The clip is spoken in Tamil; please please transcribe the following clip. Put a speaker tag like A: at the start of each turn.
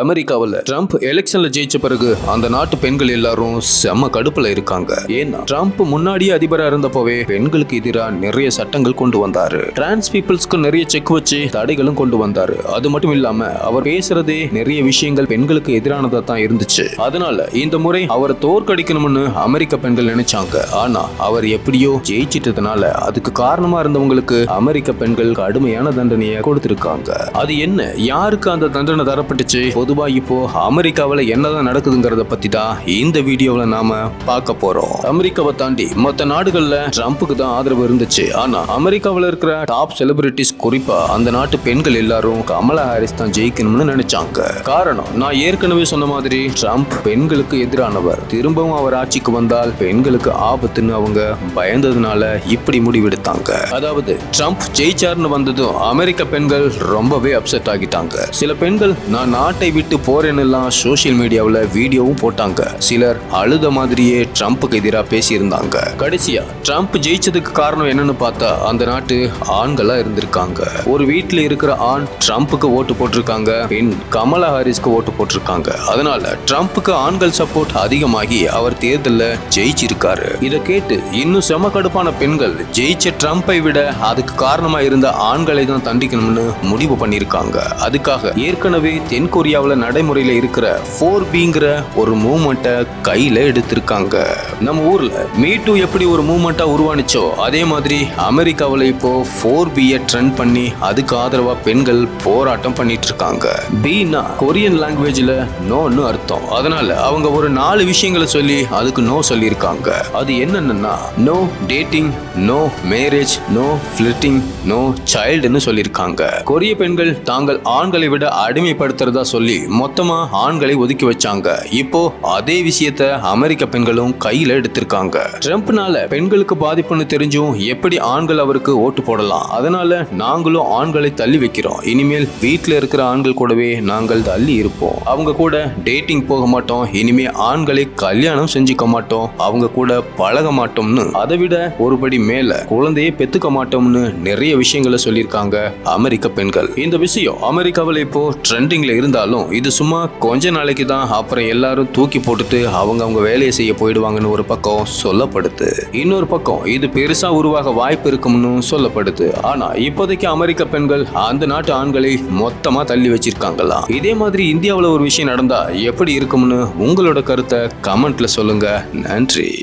A: அமெரிக்காவில் ட்ரம்ப் எலெக்ஷன்ல ஜெயிச்ச பிறகு அந்த நாட்டு பெண்கள் எல்லாரும் செம கடுப்புல இருக்காங்க. ஏன்னா ட்ரம்ப் முன்னாடியே அதிபரா இருந்தப்பவே பெண்களுக்கு எதிராக நிறைய சட்டங்கள் கொண்டு வந்தாரு. டிரான்ஸ் பீப்புள்ஸ்க்கு நிறைய செக் வச்சு தடைகளும் கொண்டு வந்தாரு. அது மட்டும் இல்லாம அவர் பேசுறதே நிறைய விஷயங்கள் பெண்களுக்கு எதிரானதா தான் இருந்துச்சு. அதனால இந்த முறை அவரை தோற்கடிக்கணும்னு அமெரிக்க பெண்கள் நினைச்சாங்க. ஆனா அவர் எப்படியோ ஜெயிச்சிட்டதுனால அதுக்கு காரணமா இருந்தவங்களுக்கு அமெரிக்க பெண்கள் கடுமையான தண்டனையை கொடுத்திருக்காங்க. அது என்ன? யாருக்கு அந்த தண்டனை தரப்பட்டுச்சு? பொதுவாக இப்போ அமெரிக்காவில் என்னதான் நடக்குதுங்கிறத பத்தி தான் இந்த வீடியோவில் நாம பார்க்க போறோம். அமெரிக்காவை தாண்டி மற்ற நாடுகள்ல ட்ரம்ப்புக்கு தான் ஆதரவு இருந்துச்சு. ஆனா அமெரிக்காவில் இருக்கிற டாப் செலிபிரிட்டிஸ் குறிப்பா அந்த நாட்டு பெண்கள் எல்லாரும் கமலா ஹாரிஸ் தான் ஜெயிக்கணும்னு நினைச்சாங்க. காரணம் நான் ஏற்கனவே சொன்ன மாதிரி ட்ரம்ப் பெண்களுக்கு எதிரானவர். திரும்பவும் அவர் ஆட்சிக்கு வந்தால் பெண்களுக்கு ஆபத்துன்னு அவங்க பயந்ததுனால இப்படி முடிவெடுத்தாங்க. அதாவது ட்ரம்ப் ஜெயிச்சார்னு வந்ததும் அமெரிக்க பெண்கள் ரொம்பவே அப்செட் ஆகிட்டாங்க. சில பெண்கள் நான் நாட்டை விட்டு போறேன்னுலாம் சோஷியல் மீடியாவில் வீடியோவும் போட்டாங்க. சிலர் அழுத மாதிரியே ட்ரம்ப்புக்கு எதிராக பேசியிருந்தாங்க. கடைசியா ட்ரம்ப் ஜெயிச்சதுக்கு காரணம் என்னன்னு பார்த்தா அந்த நாட்டு ஆண்களா இருந்திருக்காங்க. ஒரு வீட்டில் இருக்கிற ஆண் ட்ரம்ப்புக்கு ஓட்டு போட்டிருக்காங்க. பெண் கமலா ஹாரிஸ்க்கு ஓட்டு போட்டிருக்காங்க. அதனால ட்ரம்ப்புக்கு ஆண்கள் சப்போர்ட் அதிகமாகி அவர் தேர்தலில் ஜெயிச்சிருக்காரு. இதை கேட்டு இன்னும் செம கடுப்பான பெண்கள் ஜெயிச்ச ட்ரம்ப்பை விட அதுக்கு காரணமா இருந்த ஆண்களை தான் தண்டிக்கணும்னு முடிவு பண்ணியிருக்காங்க. அதுக்காக ஏற்கனவே தென்கொரியாவில் நடைமுறையில் இருக்கிற ஃபோர் பிங்கிற ஒரு மூமெண்ட்டை கையில் எடுத்திருக்காங்க. நம்ம ஊரில் மீ டூ எப்படி ஒரு மூமெண்ட்டாக உருவானுச்சோ அதே மாதிரி அமெரிக்காவில் இப்போ ஃபோர் பியை ட்ரெண்ட் பண்ணி அதுக்கு ஆதரவாக பெண்கள் போராட்டம் பண்ணிட்டு இருக்காங்க பீனா கொரியன் லாங்குவேஜில் நோன்னு அர்த்தம். அதனால அவங்க ஒரு நாலு விஷயங்களை சொல்லி அதுக்கு நோ சொல்லியிருக்காங்க. அது என்னென்னா no dating no marriage no flirting no சைல்டுன்னு சொல்லியிருக்காங்க. கொரிய பெண்கள் தாங்கள் ஆண்களை விட அடிமைப்படுத்துறதா சொல்லி மொத்தமா ஆண்களை ஒதுக்கி வச்சாங்க. இப்போ அதே விஷயத்த அமெரிக்க பெண்களும் கையில எடுத்திருக்காங்க. ட்ரம்ப்னால பெண்களுக்கு பாதிப்புன்னு தெரிஞ்சும் எப்படி ஆண்கள் அவருக்கு ஓட்டு போடலாம்? அதனால நாங்களும் ஆண்களை தள்ளி வைக்கிறோம். இனிமேல் வீட்டில் இருக்கிற ஆண்கள் கூடவே நாங்கள் தள்ளி இருப்போம். அவங்க கூட டேட்டிங் போக மாட்டோம். இனிமே ஆண்களை கல்யாணம் செஞ்சுக்க மாட்டோம். அவங்க கூட பழக மாட்டோம்னு. அதை விட ஒருபடி மேல குழந்தையை பெத்துக்க மாட்டோம்னு நிறைய விஷயங்களை சொல்லியிருக்காங்க அமெரிக்க பெண்கள். இந்த விஷயம் அமெரிக்காவில் இப்போ ட்ரெண்டிங்ல இருந்தாலும் இது சும்மா கொஞ்ச நாளைக்கு தான். அப்புறம் எல்லாரும் தூக்கி போட்டுட்டு அவங்க அவங்க வேலையை செய்ய போயிடுவாங்கன்னு ஒரு பக்கம் சொல்லப்படுது. இன்னொரு பக்கம் இது பெருசா உருவாக வாய்ப்பு இருக்கும்னு சொல்லப்படுது. ஆனா இப்போதைக்கு அமெரிக்க பெண்கள் அந்த நாட்டு ஆண்களை மொத்தமா தள்ளி வச்சிருக்காங்களாம் இதே மாதிரி இந்தியாவில் ஒரு விஷயம் நடந்தா எப்படி இருக்கும்னு உங்களோட கருத்தை கமெண்ட்ல சொல்லுங்க. நன்றி.